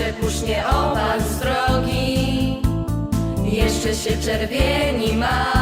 Jeszcze nie opal z drogi, jeszcze się czerwieni ma.